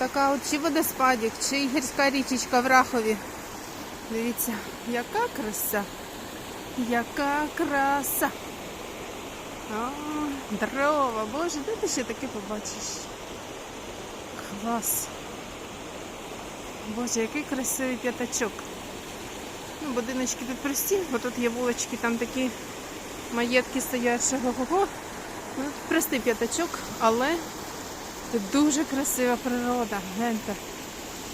Отака от чи водоспадік, чи гірська річечка в Рахові. Дивіться, яка краса. Яка краса. О, дрова, боже, де ти ще таке побачиш? Клас. Боже, який красивий п'ятачок. Ну, будиночки тут прості, бо тут є вулочки, там такі маєтки стоять, що го-го-го. Ну, простий п'ятачок, але тут дуже красива природа. Гляньте.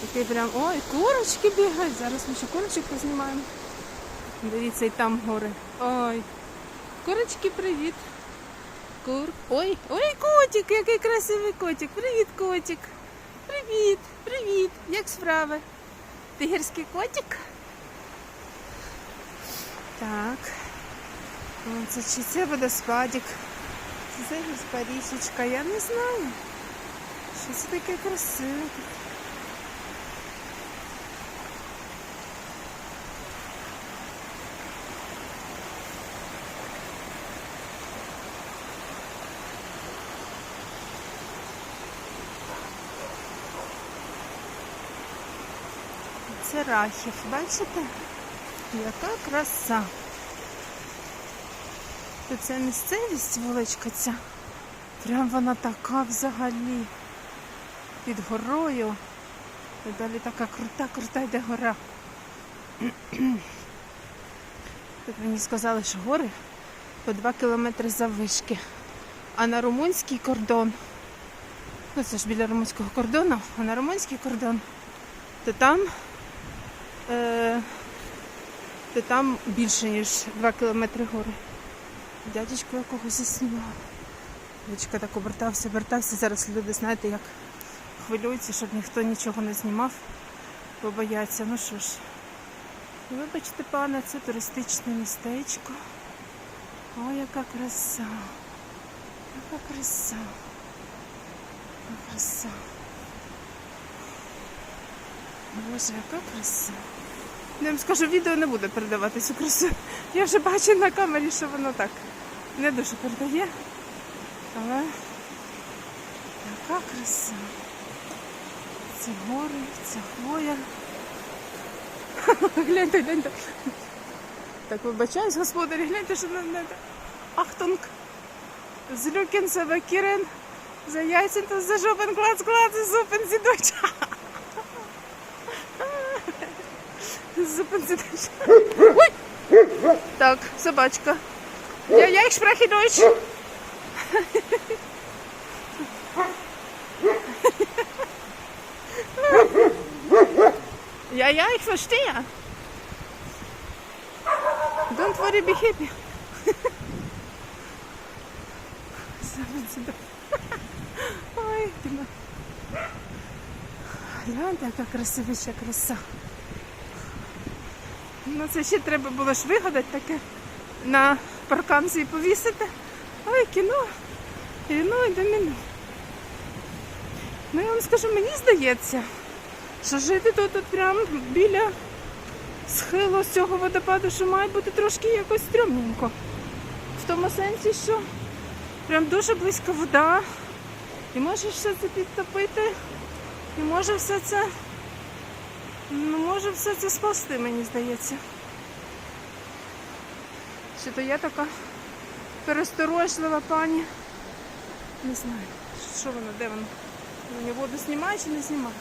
Такий прям. Ой, курочки бігають. Зараз ми ще курочок познімаємо. Дивіться, і там гори. Ой. Курочки, привіт. Кур. Ой, ой, котик, який красивий котик. Привіт, котик. Привіт, привіт. Як справи? Ти гірський котик? Так. О, це чи це водоспадик? Це гірська річечка? Я не знаю. Що це таке красиве? Це рахів, бачите? Яка краса. Ця місцевість вуличка ця. Прям вона така взагалі. Під горою. І далі така крута, крута йде гора. Тут мені сказали, що гори по 2 кілометри заввишки. А на румунський кордон, ну це ж біля румунського кордону, а на румунський кордон, то там е, то там більше, ніж 2 кілометри гори. Дядечко якогось заснімав. Дядечко так обертався, обертався. Зараз люди, знаєте, як хвилюються, щоб ніхто нічого не знімав, бо бояться. Ну що ж, вибачте, пане, це туристичне містечко. О, яка краса. Яка краса. Яка краса. Боже, яка краса. Я вам скажу, відео не буде передавати цю красу. Я вже бачу на камері, що воно так не дуже передає. Але яка краса. Ці гори, ця хвоя. гляньте, гляньте. Так вибачаюсь, господарі, гляньте, що мене. Ахтунг. Злюкін себе кірен. За яйцем та за жопен клац клац, зупен зідоч. Зупен зідоч. Так, собачка. Ja, ja, ich spreche Deutsch. Ja, ja, ich verstehe. Don't worry, be happy. Ой, Дима. Гляньте, яка красивища краса. Ну, це ще треба було ж вигадати таке на парканці і повісити. Ой, кіно. Кіно і доміно. Ну, я вам скажу, мені здається, що жити тут, тут прям біля схилу з цього водопаду, що має бути трошки якось стрьомненько. В тому сенсі, що прям дуже близько вода. І може все це підтопити. І може все це. Ну, може все це спасти, мені здається. Чи то я така пересторожлива пані. Не знаю, що воно, де воно? Мені воду знімає чи не знімає?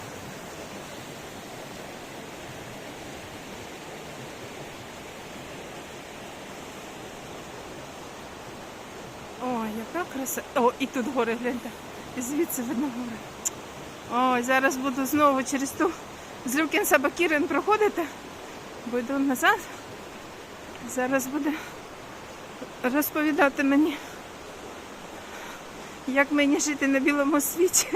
Ой, яка краса. О, і тут гори, гляньте. І звідси видно гори. Ой, зараз буду знову через ту Злюкін Сабакірин проходити. Буду назад. Зараз буде розповідати мені, як мені жити на білому світі.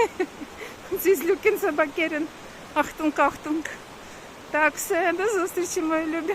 Зі Злюкін Сабакірин. Ахтунг, ахтунг. Так, все, до зустрічі, мої любі.